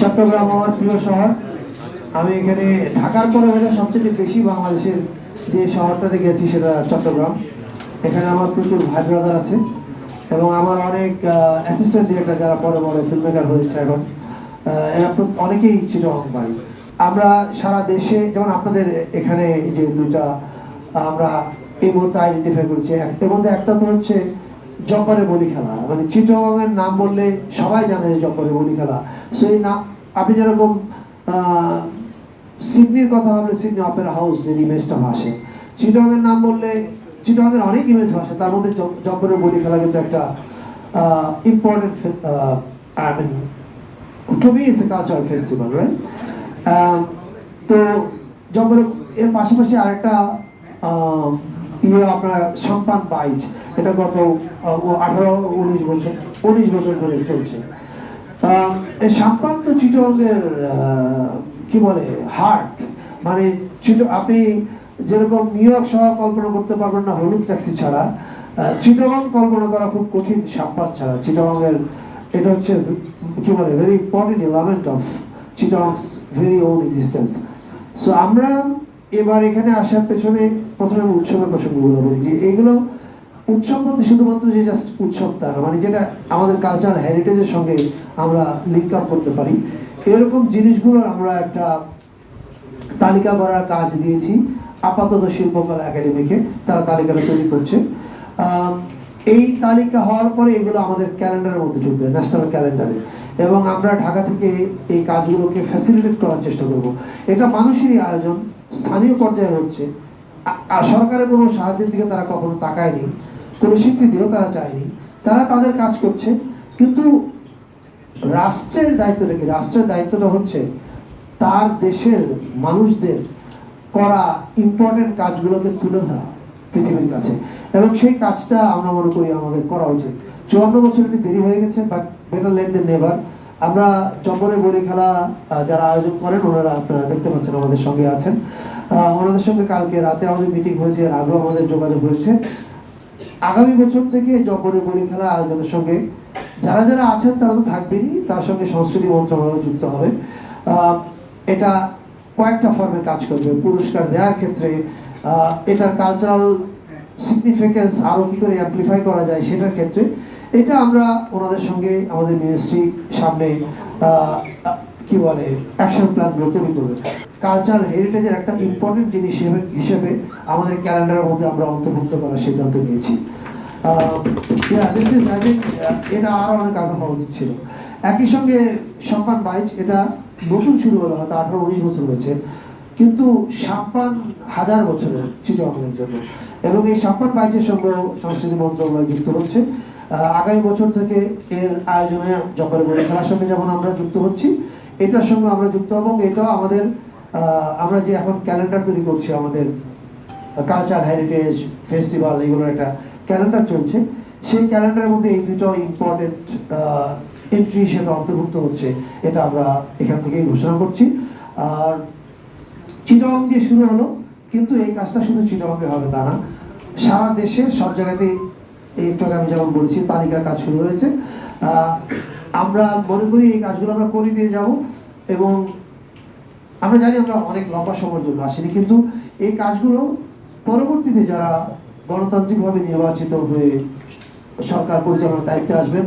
চট্টগ্রাম আমার প্রিয় শহর। আমি এখানে ঢাকার পরে বোধহয় সবচেয়ে বেশি বাংলাদেশের যে শহরটাতে গেছি সেটা চট্টগ্রাম। এখানে আমার প্রচুর ভাই ব্রাদার আছে এবং আমার অনেক অ্যাসিস্ট্যান্ট ডিরেক্টর যারা বড় বড় ফিল্ম মেকার হয়েছে এখন অনেকেই ছিল বাড়ি আমরা সারা দেশে, যেমন আপনাদের এখানে যে দুটা আমরা এই মুহূর্তে আইডেন্টিফাই করছি এর মধ্যে একটা তো হচ্ছে জব্বারের বলি খেলা। মানে চিটগংয়ের নাম বললে সবাই জানে যে জব্বারের বলি খেলা। সো এই নাম আপনি যেরকম সিডনির কথা ভাবলে সিডনি অপেরা হাউস যে ইমেজটা ভাসে। চিটগংয়ের নাম বললে চিটগংয়ের অনেক ইমেজ ভাসে তার মধ্যে জব- জব্বারের বলি খেলা কিন্তু একটা important I mean it's a cultural festival, right? Um, তো জব্বর এর পাশাপাশি আরেকটা ইয়ে আপনার সম্পান বাইচ এটা গত আঠারো, উনিশ বছর উনিশ বছর ধরে চলছে। এই সাম্পান তো চিটংয়ের কি বলে হার্ট মানে আপনি যেরকম নিউ ইয়র্ক শহর কল্পনা করতে পারবেন না, হলুদ ট্যাক্সি ছাড়া চিটাগং কল্পনা করা খুব কঠিন সাম্পান ছাড়া। চিটাগংয়ের, এটা হচ্ছে কি বলে very important element of Chittagong's very own existence so আমরা এবার এখানে আসার পেছনে প্রথমে আমি উৎসবের প্রসঙ্গগুলো বলি যে এগুলো উৎসব বলতে শুধুমাত্র যে জাস্ট উৎসব তা না মানে যেটা আমাদের কালচার হেরিটেজের সঙ্গে আমরা লিঙ্ক আপ করতে পারি। এরকম জিনিসগুলোর আমরা একটা তালিকা করার কাজ দিয়েছি আপাতত শিল্পকলা একাডেমিকে, তারা তালিকাটা তৈরি করছে। এই তালিকা হওয়ার পরে এগুলো আমাদের ক্যালেন্ডারের মধ্যে ঢুকবে ন্যাশনাল ক্যালেন্ডারে এবং আমরা ঢাকা থেকে এই কাজগুলোকে ফ্যাসিলিটেট করার চেষ্টা করব। এটা মানুষেরই আয়োজন স্থানীয় পর্যায়ে হচ্ছে সরকারের কোনো সাহায্যের দিকে তারা কখনো তাকায়নি, কোনো স্বীকৃতিও তারা চায়নি। তারা তাদের কাজ করছে, কিন্তু রাষ্ট্রের দায়িত্বটা কি? রাষ্ট্রের দায়িত্বটা হচ্ছে তার দেশের মানুষদের করা ইম্পর্টেন্ট কাজগুলোকে তুলে ধরা পৃথিবীর কাছে। এবং সেই কাজটা আমরা মনে করি আমাদের করা উচিত। চুয়ান্ন বছর একটু দেরি হয়ে গেছে but better late than never আমরা চম্বরের বলি খেলা যারা আয়োজন করেন, ওনারা আপনারা দেখতে পাচ্ছেন আমাদের সঙ্গে আছেন। ওনাদের সঙ্গে কালকে রাতে আমাদের মিটিং হয়েছে, এর আগেও আমাদের যোগাযোগ হয়েছে। আগামী বছর থেকে জব্বরের বলি খেলা আয়োজনের সঙ্গে যারা যারা আছেন, তারা তো থাকবেনই, তার সঙ্গে সংস্কৃতি মন্ত্রণালয় যুক্ত হবে। এটা কয়েকটা ফর্মে কাজ করবে, পুরস্কার দেওয়ার ক্ষেত্রে এটার কালচারাল সিগনিফিকেন্স আরও কী করে অ্যাম্প্লিফাই করা যায়, সেটার ক্ষেত্রে এটা আমরা ওনাদের সঙ্গে আমাদের মিনিস্ট্রি সামনে কি বলে অ্যাকশন প্ল্যানগুলো তৈরি করবে। কালচারাল হেরিটেজের একটা ইম্পর্টেন্ট জিনিস হিসেবে আমাদের ক্যালেন্ডারের মধ্যে আমরা অন্তর্ভুক্ত করার সিদ্ধান্ত নিয়েছি। এটা আরও অনেক আগে হওয়া উচিত ছিল একই সঙ্গে সম্পান বাইচ এটা নতুন শুরু হলো, হয়তো আঠারো উনিশ বছর হয়েছে, কিন্তু সাম্পান হাজার বছরের চিটগংয়ের জন্য। এবং এই সাম্পান বাইচের সঙ্গে সংস্কৃতি মন্ত্রণালয় যুক্ত হচ্ছে। আগামী বছর থেকে এর আয়োজনে জব্বার বলে খেলার সঙ্গে যেমন আমরা যুক্ত হচ্ছি, এটার সঙ্গে আমরা যুক্ত হব এটাও আমাদের আমরা যে এখন ক্যালেন্ডার তৈরি করছি আমাদের কালচার হেরিটেজ ফেস্টিভ্যাল এগুলোর একটা ক্যালেন্ডার চলছে। সেই ক্যালেন্ডারের মধ্যে এই দুটো ইম্পর্টেন্ট এন্ট্রি হিসেবে অন্তর্ভুক্ত হচ্ছে, এটা আমরা এখান থেকেই ঘোষণা করছি। আর চিটং দিয়ে শুরু হলো, কিন্তু এই কাজটা শুধু চিটংয়ে হবে তা না। সারা দেশে সব জায়গাতেই একটু আমি যেমন বলেছি, তালিকার কাজ শুরু হয়েছে। আমরা মনে করি এই কাজগুলো আমরা করে দিয়ে যাব এবং আমরা জানি আমরা অনেক লম্বা সময়ের জন্য আসিনি, কিন্তু এই কাজগুলো পরবর্তীতে যারা গণতান্ত্রিকভাবে নির্বাচিত হয়ে সরকার পরিচালনার দায়িত্বে আসবেন,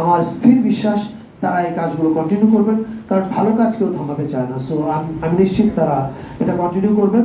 আমার স্থির বিশ্বাস তারা এই কাজগুলো কন্টিনিউ করবেন। কারণ ভালো কাজ কেউ থামাতে চায় না। সো আমি নিশ্চিত তারা এটা কন্টিনিউ করবেন।